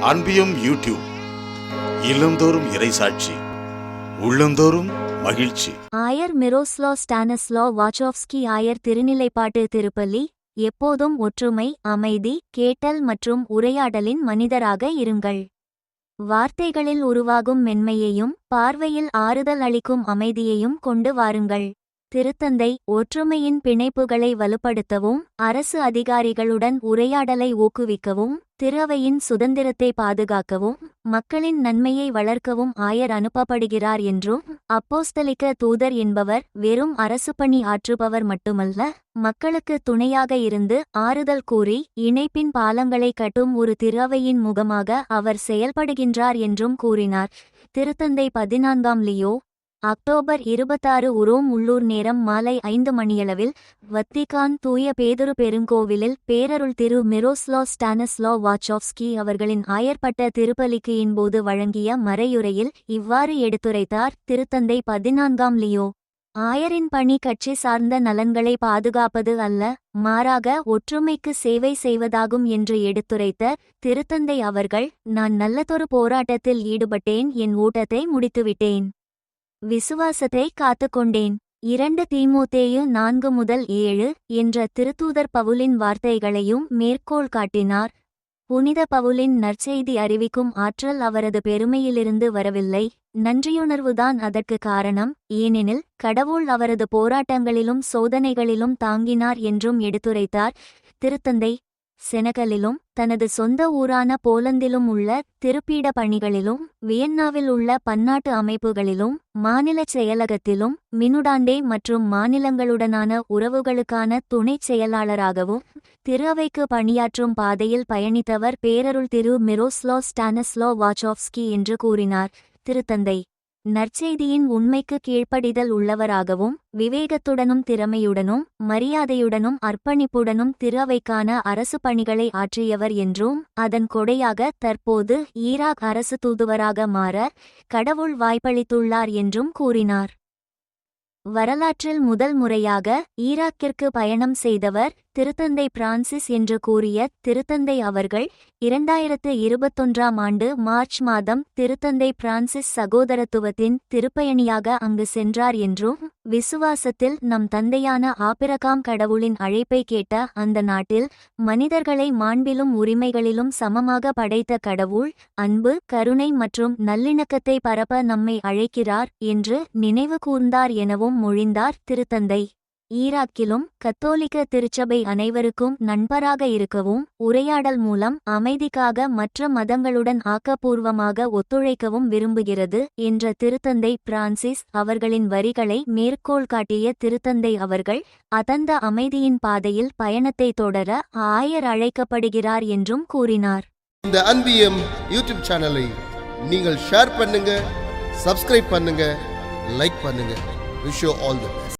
அன்பியும் YouTube இல்லந்தோறும் இறைசாட்சி உள்ளந்தோறும் மகிழ்ச்சி. ஆயர் மிரோஸ்லா ஸ்டானஸ்லா வாச்சோவ்ஸ்கி ஆயர் திருநிலைப்பாட்டு திருப்பலி எப்போதும் ஒற்றுமை அமைதி கேட்டல் மற்றும் உரையாடலின் மனிதராக இருங்கள். வார்த்தைகளில் உருவாகும் மென்மையையும் பார்வையில் ஆறுதல் அளிக்கும் அமைதியையும் கொண்டு வாருங்கள். திருத்தந்தை ஒற்றுமையின் பிணைப்புகளை வலுப்படுத்தவும் அரசு அதிகாரிகளுடன் உரையாடலை ஊக்குவிக்கவும் திருவையின் சுதந்திரத்தை பாதுகாக்கவும் மக்களின் நன்மையை வளர்க்கவும் ஆயர் அனுப்பப்படுகிறார் என்றும் அப்போஸ்தலிக்க தூதர் என்பவர் வெறும் அரசு பணி ஆற்றுபவர் மட்டுமல்ல மக்களுக்கு துணையாக இருந்து ஆறுதல் கூறி இணைப்பின் பாலங்களை கட்டும் ஒரு திருவையின் முகமாக அவர் செயல்படுகின்றார் என்றும் கூறினார். திருத்தந்தை பதினான்காம் லியோ அக்டோபர் இருபத்தாறு உரோம் உள்ளூர் நேரம் மாலை ஐந்து மணியளவில் வத்திகான் தூய பேதுரு பெருங்கோவிலில் பேரருள் திரு மிரோஸ்லா ஸ்டானஸ்லா வாச்சாவ்ஸ்கி அவர்களின் ஆயர்பட்ட திருப்பலிக்கு போது வழங்கிய மறையுரையில் இவ்வாறு எடுத்துரைத்தார் திருத்தந்தை பதினான்காம் லியோ. ஆயரின் பணி கட்சி சார்ந்த நலன்களை பாதுகாப்பது அல்ல மாறாக ஒற்றுமைக்கு சேவை செய்வதாகும் என்று எடுத்துரைத்த திருத்தந்தை அவர்கள் நான் நல்லதொரு போராட்டத்தில் ஈடுபட்டேன் என் ஊட்டத்தை முடித்துவிட்டேன். விசுவாசத்தை காத்துக்கொண்டேன். இரண்டு தீமோத்தேயு நான்கு முதல் ஏழு என்ற திருத்தூதர் பவுலின் வார்த்தைகளையும் மேற்கோள் காட்டினார். புனித பவுலின் நற்செய்தி அறிவிக்கும் ஆற்றல் அவரது பெருமையிலிருந்து வரவில்லை. நன்றியுணர்வுதான் அதற்கு காரணம். ஏனெனில் கடவுள் அவரது போராட்டங்களிலும் சோதனைகளிலும் தாங்கினார் என்றும் எடுத்துரைத்தார். திருத்தந்தை செனகலிலும் தனது சொந்த ஊரான போலந்திலும் உள்ள திருப்பீட பணிகளிலும் வியன்னாவில் உள்ள பன்னாட்டு அமைப்புகளிலும் மாநிலச் செயலகத்திலும் மினுடாண்டே மற்றும் மாநிலங்களுடனான உறவுகளுக்கான துணைச் செயலாளராகவும் திருவைக்கு பணியாற்றும் பாதையில் பயணித்தவர் பேரருள் திரு மிரோஸ்லோ ஸ்டானஸ்லோ வாச்சோவ்ஸ்கி என்று கூறினார். திருத்தந்தை நற்செய்தியின் உண்மைக்கு கீழ்ப்படிதல் உள்ளவராகவும் விவேகத்துடனும் திறமையுடனும் மரியாதையுடனும் அர்ப்பணிப்புடனும் திருவைக்கான அரசு பணிகளை ஆற்றியவர் என்றும் அதன் கொடையாக தற்போது ஈராக் அரசு தூதுவராக மாற கடவுள் வாய்ப்பளித்துள்ளார் என்றும் கூறினார். வரலாற்றில் முதல் முறையாக ஈராக்கிற்கு பயணம் செய்தவர் திருத்தந்தை பிரான்சிஸ் என்று கூறிய திருத்தந்தை அவர்கள் இரண்டாயிரத்து இருபத்தொன்றாம் ஆண்டு மார்ச் மாதம் திருத்தந்தை பிரான்சிஸ் சகோதரத்துவத்தின் திருப்பயணியாக அங்கு சென்றார் என்றும் விசுவாசத்தில் நம் தந்தையான ஆபிரகாம் கடவுளின் அழைப்பை கேட்ட அந்த நாட்டில் மனிதர்களை மாண்பிலும் உரிமைகளிலும் சமமாக படைத்த கடவுள் அன்பு கருணை மற்றும் நல்லிணக்கத்தை பரப்ப நம்மை அழைக்கிறார் என்று நினைவு கூர்ந்தார் எனவும் மொழிந்தார் திருத்தந்தை. ஈராக்கிலும் கத்தோலிக்க திருச்சபை அனைவருக்கும் நண்பராக இருக்கவும் உரையாடல் மூலம் அமைதிக்காக மற்ற மதங்களுடன் ஆக்கப்பூர்வமாக ஒத்துழைக்கவும் விரும்புகிறது என்ற திருத்தந்தை பிரான்சிஸ் அவர்களின் வரிகளை மேற்கோள் காட்டிய திருத்தந்தை அவர்கள் அதந்த அமைதியின் பாதையில் பயணத்தை தொடர ஆயர் அழைக்கப்படுகிறார் என்றும் கூறினார். இந்த அன்பியம் யூடியூப் சேனலை நீங்கள் ஷேர் பண்ணுங்க சப்ஸ்கிரைப் பண்ணுங்க லைக் பண்ணுங்க. Wish all the